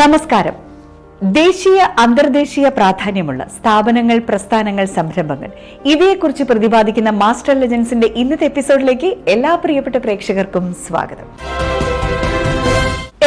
നമസ്കാരം. ദേശീയ അന്തർദേശീയ പ്രാധാന്യമുള്ള സ്ഥാപനങ്ങൾ പ്രസ്ഥാനങ്ങൾ സംരംഭങ്ങൾ ഇവയെക്കുറിച്ച് പ്രതിപാദിക്കുന്ന മാസ്റ്റർ ലെജൻസിന്റെ ഇന്നത്തെ എപ്പിസോഡിലേക്ക് എല്ലാ പ്രിയപ്പെട്ട പ്രേക്ഷകർക്കും സ്വാഗതം.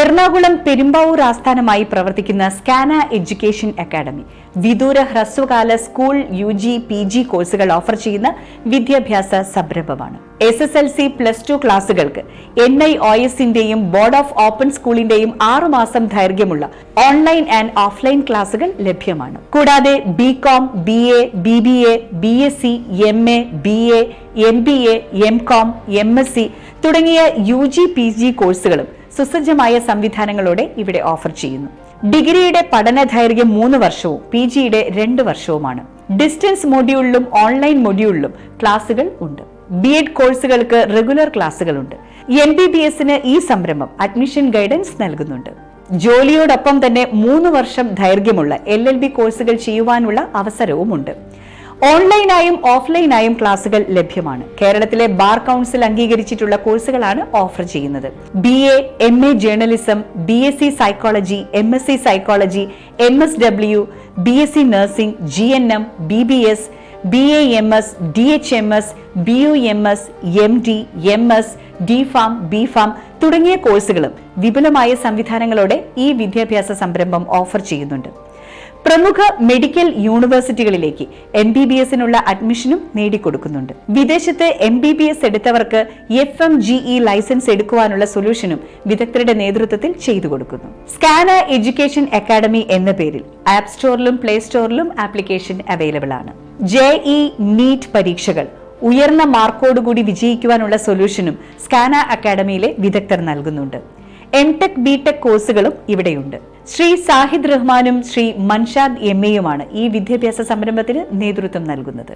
എറണാകുളം പെരുമ്പാവൂർ ആസ്ഥാനമായി പ്രവർത്തിക്കുന്ന സ്കാന എഡ്യൂക്കേഷൻ അക്കാദമി. വിദൂര ഹ്രസ്വകാല school U G P G കോഴ്സുകൾ ഓഫർ ചെയ്യുന്ന വിദ്യാഭ്യാസ സംരംഭമാണ്. S S L C plus two ക്ലാസുകൾക്ക് N I O എസിന്റെയും ബോർഡ് ഓഫ് ഓപ്പൺ സ്കൂളിന്റെയും ആറുമാസം ദൈർഘ്യമുള്ള ഓൺലൈൻ ആൻഡ് ഓഫ്ലൈൻ ക്ലാസുകൾ ലഭ്യമാണ്. കൂടാതെ B com B A B B A B S C M A B A M B A M com M S C തുടങ്ങിയ U G P G കോഴ്സുകളും സുസജ്ജമായ സംവിധാനങ്ങളോടെ ഇവിടെ ഓഫർ ചെയ്യുന്നു. ഡിഗ്രിയുടെ പഠന ദൈർഘ്യം മൂന്ന് വർഷവും പി ജിയുടെ രണ്ട് വർഷവുമാണ്. ഡിസ്റ്റൻസ് മൊഡ്യൂളിലും ഓൺലൈൻ മൊഡ്യൂളിലും ക്ലാസുകൾ ഉണ്ട്. ബി എഡ് കോഴ്സുകൾക്ക് റെഗുലർ ക്ലാസുകളുണ്ട്. എം ബി ബി എസിന് ഈ സംരംഭം അഡ്മിഷൻ ഗൈഡൻസ് നൽകുന്നുണ്ട്. ജോലിയോടൊപ്പം തന്നെ മൂന്ന് വർഷം ദൈർഘ്യമുള്ള എൽ എൽ ബി കോഴ്സുകൾ ചെയ്യുവാനുള്ള അവസരവുമുണ്ട്. ഓൺലൈനായും ഓഫ്ലൈനായും ക്ലാസുകൾ ലഭ്യമാണ്. കേരളത്തിലെ ബാർ കൗൺസിൽ അംഗീകരിച്ചിട്ടുള്ള കോഴ്സുകളാണ് ഓഫർ ചെയ്യുന്നത്. B A M A journalism B S C psychology M S C psychology M S W B S C nursing G N M B B S B A M S D H M S B U M S M D M S D pharm B pharm തുടങ്ങിയ കോഴ്സുകളും വിപുലമായ സംവിധാനങ്ങളോടെ ഈ വിദ്യാഭ്യാസ സംരംഭം offer ചെയ്യുന്നുണ്ട്. പ്രമുഖ medical യൂണിവേഴ്സിറ്റികളിലേക്ക് M B B എസിനുള്ള അഡ്മിഷനും നേടിക്കൊടുക്കുന്നുണ്ട്. വിദേശത്ത് M B B S എടുത്തവർക്ക് F M G E licence എടുക്കുവാനുള്ള സൊല്യൂഷനും വിദഗ്ധരുടെ നേതൃത്വത്തിൽ ചെയ്തു കൊടുക്കുന്നു സ്കാന എഡ്യൂക്കേഷൻ അക്കാദമി എന്ന പേരിൽ ആപ്പ് സ്റ്റോറിലും പ്ലേ സ്റ്റോറിലും ആപ്ലിക്കേഷൻ അവൈലബിൾ ആണ് ജെ ഇ നീറ്റ് പരീക്ഷകൾ ഉയർന്ന മാർക്കോടുകൂടി വിജയിക്കുവാനുള്ള സൊല്യൂഷനും സ്കാന അക്കാദമിയിലെ വിദഗ്ധർ നൽകുന്നുണ്ട്. എം ടെക് ബി ടെക് കോഴ്സുകളും ഇവിടെയുണ്ട്. ശ്രീ സാഹിദ് റഹ്മാനും ശ്രീ മൻഷാദ് എം എയുമാണ് ഈ വിദ്യാഭ്യാസ സംരംഭത്തിന് നേതൃത്വം നൽകുന്നത്.